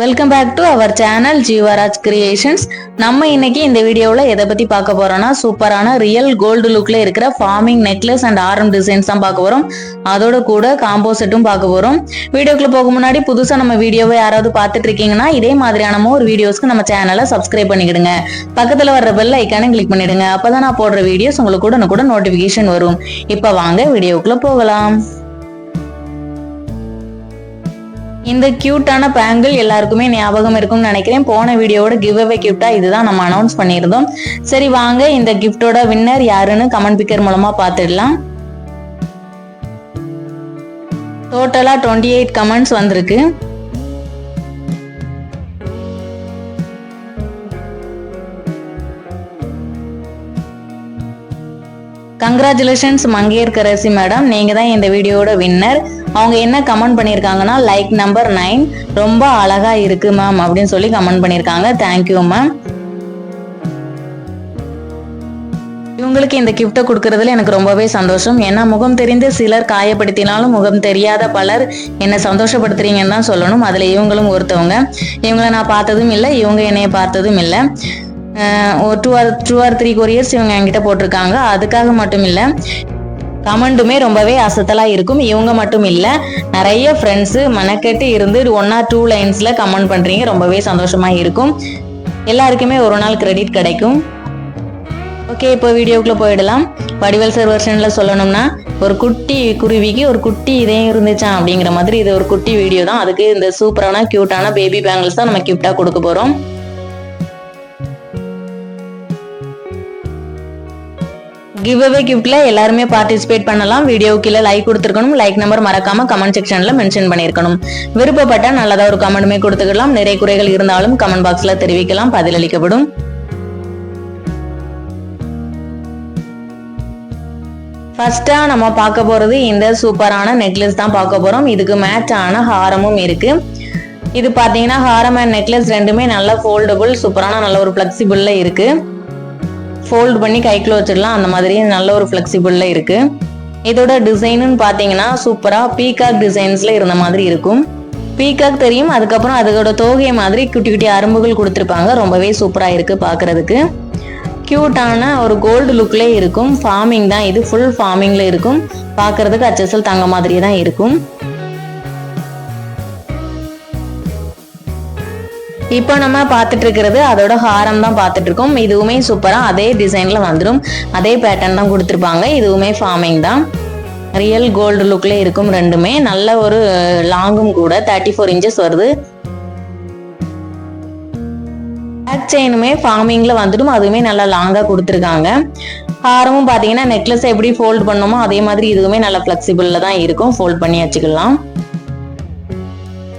Welcome back to our channel Jeevaraj creations நம்ம இன்னைக்கு இந்த வீடியோவில் எதை பற்றி பார்க்க போறோம்னா சூப்பரான ரியல் கோல்டு லுக்கில் இருக்கிற ஃபார்மிங் நெக்லஸ் அண்ட் ஆரம் டிசைன்ஸ் தான் பார்க்க போகிறோம் அதோட கூட காம்போ செட்டும் பார்க்க போகிறோம் வீடியோக்குள்ள போக முன்னாடி புதுசாக நம்ம வீடியோவை யாராவது பார்த்துட்டு இருக்கீங்கன்னா இதே மாதிரியான ஒரு வீடியோஸ்க்கு நம்ம சேனலை சப்ஸ்கிரைப் பண்ணிக்கிடுங்க. பக்கத்தில் வர்ற பெல் ஐக்கானே கிளிக் பண்ணிடுங்க. அப்பதான் நான் போடுற வீடியோஸ் உங்களுக்கு கூட கூட நோட்டிஃபிகேஷன் வரும். இப்போ வாங்க வீடியோக்குள்ளே போகலாம். இந்த கியூட்டான பேங்கிள் எல்லாருக்குமே ஞாபகம் இருக்கும்னு நினைக்கிறேன். போன வீடியோவோட கிவ் அவே கிஃப்டா இதுதான் நம்ம அனௌன்ஸ் பண்ணியிருந்தோம். சரி வாங்க இந்த கிஃப்டோட வின்னர் யாருன்னு கமெண்ட் பிக்கர் மூலமா பார்த்துடலாம். டோட்டலா டுவெண்ட்டி எயிட் கமெண்ட்ஸ் வந்திருக்கு. கங்க்ராச்சுலேஷன்ஸ் மங்கையர்கரசி மேடம் நீங்க தான் இந்த வீடியோட வின்னர் அவங்க என்ன கமெண்ட் பண்ணியிருக்காங்கன்னா லைக் நம்பர் நைன் ரொம்ப அழகா இருக்கு மேம் அப்படின்னு சொல்லி கமெண்ட் பண்ணியிருக்காங்க தேங்க்யூ மேம் இவங்களுக்கு இந்த கிஃப்ட்டை கொடுக்கறதுல எனக்கு ரொம்பவே சந்தோஷம். ஏன்னா முகம் தெரிந்த சிலர் காயப்படுத்தினாலும் முகம் தெரியாத பலர் என்னை சந்தோஷப்படுத்துறீங்கன்னு தான் சொல்லணும். அதில் இவங்களும் ஒருத்தவங்க. இவங்களை நான் பார்த்ததும் இல்லை இவங்க என்னைய பார்த்ததும் இல்லை. ஒரு two or two or three couriers இவங்க என்கிட்ட போட்டிருக்காங்க. அதுக்காக மட்டும் இல்லை கமெண்ட்டுமே ரொம்பவே அசத்தலாக இருக்கும். இவங்க மட்டும் இல்லை நிறைய ஃப்ரெண்ட்ஸு மனக்கெட்டு இருந்து ஒன் ஆர் டூ லைன்ஸில் கமெண்ட் பண்ணுறீங்க ரொம்பவே சந்தோஷமாக இருக்கும். எல்லாருக்குமே ஒரு நாள் கிரெடிட் கிடைக்கும். ஓகே இப்போ வீடியோக்குள்ளே போயிடலாம். வடிவல் சார் வெர்ஷனில் சொல்லணும்னா ஒரு குட்டி குருவிக்கு ஒரு குட்டி இதே இருந்துச்சான் அப்படிங்கிற மாதிரி இது ஒரு குட்டி வீடியோ தான். அதுக்கு இந்த சூப்பரான க்யூட்டான பேபி பேங்கிள்ஸ் தான் நம்ம கிஃப்டாக கொடுக்க போகிறோம் கிவ் அவே கிஃப்ட்ல எல்லாருமே பார்ட்டிசிபேட் பண்ணலாம். வீடியோ கீழே லைக் கொடுத்துருக்கணும். லைக் நம்பர் மறக்காம கமெண்ட் செக்ஷன்ல மென்ஷன் பண்ணிருக்கணும் விருப்பப்பட்ட நல்லதா ஒரு கமெண்ட்டுமே கொடுத்துக்கலாம். நிறைய குறைகள் இருந்தாலும் கமெண்ட் பாக்ஸ்ல தெரிவிக்கலாம். பதிலளிக்கப்படும் ஃபர்ஸ்டா நம்ம பார்க்க போகிறது இந்த சூப்பரான நெக்லஸ் தான் பார்க்க போகிறோம் இதுக்கு மேட்ச் ஆன ஹாரமும் இருக்கு. இது பார்த்தீங்கன்னா ஹாரம் அண்ட் நெக்லஸ் ரெண்டுமே நல்ல ஃபோல்டபுள் சூப்பரான நல்ல ஒரு ஃபிளெக்சிபிள்ல இருக்கு. ஃபோல்டு பண்ணி கைக்குள்ள வச்சிடலாம் அந்த மாதிரி நல்ல ஒரு ஃப்ளெக்சிபிளில் இருக்குது இதோட டிசைனுன்னு பார்த்தீங்கன்னா சூப்பராக பீகாக் டிசைன்ஸில் இருந்த மாதிரி இருக்கும். பீகாக் தெரியும் அதுக்கப்புறம் அதோட தோகை மாதிரி குட்டி குட்டி அரும்புகள் கொடுத்துருப்பாங்க. ரொம்பவே சூப்பராக இருக்குது பார்க்குறதுக்கு க்யூட்டான ஒரு கோல்டு லுக்லேயே இருக்கும். ஃபார்மிங் தான் இது. ஃபுல் ஃபார்மிங்கில் இருக்கும். பார்க்குறதுக்கு அச்சசல் தங்க மாதிரியே தான் இருக்கும். இப்போ நம்ம பார்த்துட்டு இருக்கிறது அதோட ஹாரம் தான் பார்த்துட்டு இருக்கோம் இதுவுமே சூப்பரா அதே டிசைன்ல வந்துடும் அதே பேட்டர்ன் தான் கொடுத்துருப்பாங்க. இதுவுமே ஃபார்மிங் தான். ரியல் கோல்டு லுக்கில் இருக்கும் ரெண்டுமே. நல்ல ஒரு லாங்கும் கூட தேர்ட்டி ஃபோர் இன்ச்சஸ் வருது பேக் செயினுமே ஃபார்மிங்ல வந்துடும் அதுவுமே நல்லா லாங்கா கொடுத்துருக்காங்க. ஹாரமும் பார்த்தீங்கன்னா நெக்லஸ் எப்படி ஃபோல்ட் பண்ணோமோ அதே மாதிரி இதுவுமே நல்லா ஃப்ளெக்சிபிளில் தான் இருக்கும். ஃபோல்ட் பண்ணி வச்சுக்கலாம்.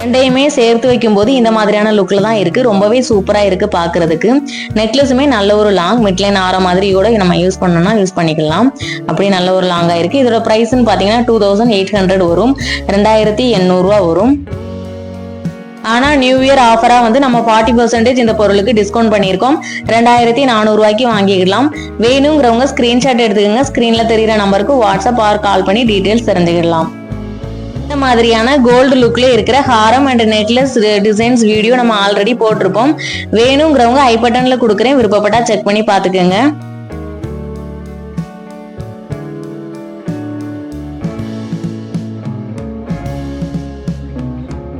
ரெண்டையுமே சேர்த்து வைக்கும்போது இந்த மாதிரியான லுக்கில் தான் இருக்குது ரொம்பவே சூப்பராக இருக்குது பார்க்குறதுக்கு நெக்லஸுமே நல்ல ஒரு லாங் மிட்லைன் ஆற மாதிரி கூட நம்ம யூஸ் பண்ணோம்னா யூஸ் பண்ணிக்கலாம். அப்படி நல்ல ஒரு லாங்காக இருக்குது இதோட ப்ரைஸ்ன்னு பார்த்தீங்கன்னா டூ தௌசண்ட் எயிட் ஹண்ட்ரட் வரும். ரெண்டாயிரத்தி எண்ணூறுரூவா வரும். ஆனால் நியூ இயர் ஆஃபராக வந்து நம்ம ஃபார்ட்டி பர்சன்டேஜ் இந்த பொருளுக்கு டிஸ்கவுண்ட் பண்ணியிருக்கோம். ரெண்டாயிரத்தி நானூறுரூவாய்க்கு வாங்கிக்கலாம். வேணுங்கிறவங்க ஸ்க்ரீன்ஷாட் எடுத்துக்கோங்க. ஸ்க்ரீனில் தெரிகிற நம்பருக்கு வாட்ஸ்அப் ஆர் கால் பண்ணி டீட்டெயில்ஸ் தெரிஞ்சுக்கலாம் இந்த மாதிரியான கோல்டு லுக்ல இருக்கிற ஹாரம் அண்ட் நெக்லஸ் டிசைன்ஸ் வீடியோ நம்ம ஆல்ரெடி போட்டிருப்போம். வேணுங்கிறவங்க ஐ பட்டன்ல கொடுக்குறேன். விருப்பப்பட்டா செக் பண்ணி பாத்துக்கோங்க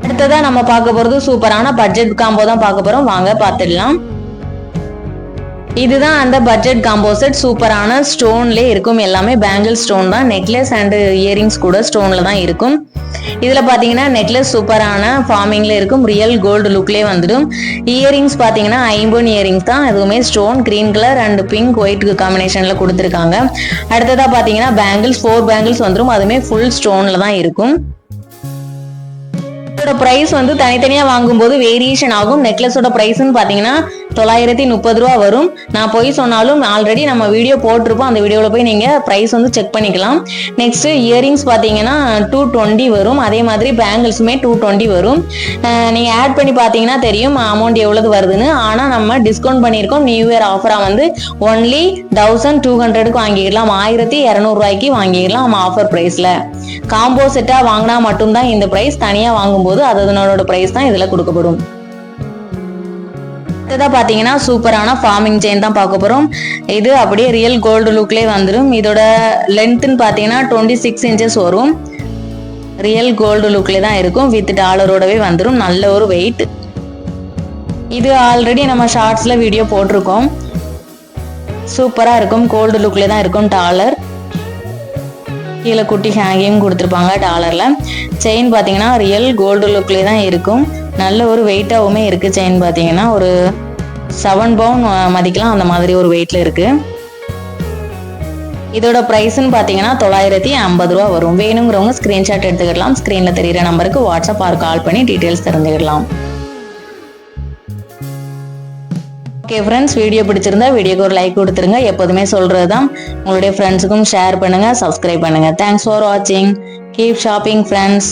அடுத்ததா நம்ம பார்க்க போறது சூப்பரான பட்ஜெட் காம்போ தான் பார்க்க போறோம். வாங்க பார்த்துடலாம். இதுதான் அந்த பட்ஜெட் காம்போசெட் சூப்பரான ஸ்டோன்ல இருக்கும். எல்லாமே பேங்கிள் ஸ்டோன் தான். நெக்லஸ் அண்ட் இயரிங்ஸ் கூட ஸ்டோன்ல தான் இருக்கும். இதுல பாத்தீங்கன்னா நெக்லஸ் சூப்பரான ஃபார்மிங்ல இருக்கும். ரியல் கோல்டு லுக்லேயே வந்துடும். இயரிங்ஸ் பாத்தீங்கன்னா ஐம்பன் இயரிங்ஸ் தான். எதுவுமே stone green colour and pink white காம்பினேஷனில் கொடுத்துருக்காங்க. அடுத்ததா பாத்தீங்கன்னா பேங்கிள்ஸ் ஃபோர் பேங்கிள்ஸ் வந்துடும் அதுவுமே ஃபுல் ஸ்டோன்ல தான் இருக்கும். இதோட ப்ரைஸ் வந்து தனித்தனியாக வாங்கும்போது வேரியேஷன் ஆகும். நெக்லஸோட ப்ரைஸ்ன்னு பார்த்தீங்கன்னா தொள்ளாயிரத்தி முப்பது ரூபா வரும். நான் போய் சொன்னாலும் ஆல்ரெடி நம்ம வீடியோ போட்டிருப்போம். அந்த வீடியோவில் போய் நீங்கள் ப்ரைஸ் வந்து செக் பண்ணிக்கலாம். நெக்ஸ்ட் இயரிங்ஸ் பார்த்தீங்கன்னா டூ டுவெண்ட்டி வரும். அதே மாதிரி பேங்கிள்ஸுமே டூ டுவெண்ட்டி வரும். நீங்கள் ஆட் பண்ணி பார்த்தீங்கன்னா தெரியும் அமௌண்ட் எவ்வளவு வருதுன்னு. ஆனால் நம்ம டிஸ்கவுண்ட் பண்ணியிருக்கோம். நியூ இயர் ஆஃபராக வந்து ஒன்லி தௌசண்ட் டூ ஹண்ட்ரடுக்கு வாங்கிக்கலாம் ஆயிரத்தி இரநூறுவாய்க்கு வாங்கிக்கலாம் நம்ம ஆஃபர் ப்ரைஸில் காம்போ செட்டாக வாங்கினா மட்டும்தான் இந்த ப்ரைஸ் தனியாக வாங்கும்போது அது அதனோட ப்ரைஸ் தான் இதில் கொடுக்கப்படும். அடுத்ததாக பார்த்தீங்கன்னா சூப்பரான ஃபார்மிங் செயின் தான் பார்க்க போகிறோம் இது அப்படியே ரியல் கோல்டு லுக்லேயே வந்துடும் இதோட லென்த்துன்னு பார்த்தீங்கன்னா டுவெண்ட்டி சிக்ஸ் இன்ச்சஸ் வரும் ரியல் கோல்டு லுக்லேயே தான் இருக்கும். வித் டாலரோடவே வந்துடும் நல்ல ஒரு வெயிட் இது ஆல்ரெடி நம்ம ஷார்ட்ஸில் வீடியோ போட்டிருக்கோம். சூப்பராக இருக்கும். கோல்டு லுக்லேயே தான் இருக்கும். டாலர் கீழே குட்டி ஹேங்கிங் கொடுத்துருப்பாங்க டாலரில். செயின் பார்த்தீங்கன்னா ரியல் கோல்டு லுக்லேயே தான் இருக்கும். நல்ல ஒரு வெயிட்டாகவுமே இருக்குது செயின் பார்த்தீங்கன்னா ஒரு செவன் பவுன் மதிக்கலாம் அந்த மாதிரி ஒரு வெயிட்டில் இருக்குது இதோட ப்ரைஸ்ன்னு பார்த்தீங்கன்னா தொள்ளாயிரத்தி ஐம்பது ரூபா வரும். வேணுங்கிறவங்க ஸ்க்ரீன்ஷாட் எடுத்துக்கிடலாம். ஸ்க்ரீனில் தெரியிற நம்பருக்கு வாட்ஸ்அப் ஆர் கால் பண்ணி டீட்டெயில்ஸ் தெரிஞ்சுக்கிடலாம். ஓகே ஃப்ரெண்ட்ஸ் வீடியோ பிடிச்சிருந்தா வீடியோக்கு ஒரு லைக் கொடுத்துருங்க. எப்போதுமே சொல்கிறது தான் உங்களுடைய ஃப்ரெண்ட்ஸுக்கும் ஷேர் பண்ணுங்கள் சப்ஸ்கிரைப் பண்ணுங்கள் தேங்க்ஸ் ஃபார் வாட்சிங் கீப் ஷாப்பிங் ஃப்ரெண்ட்ஸ்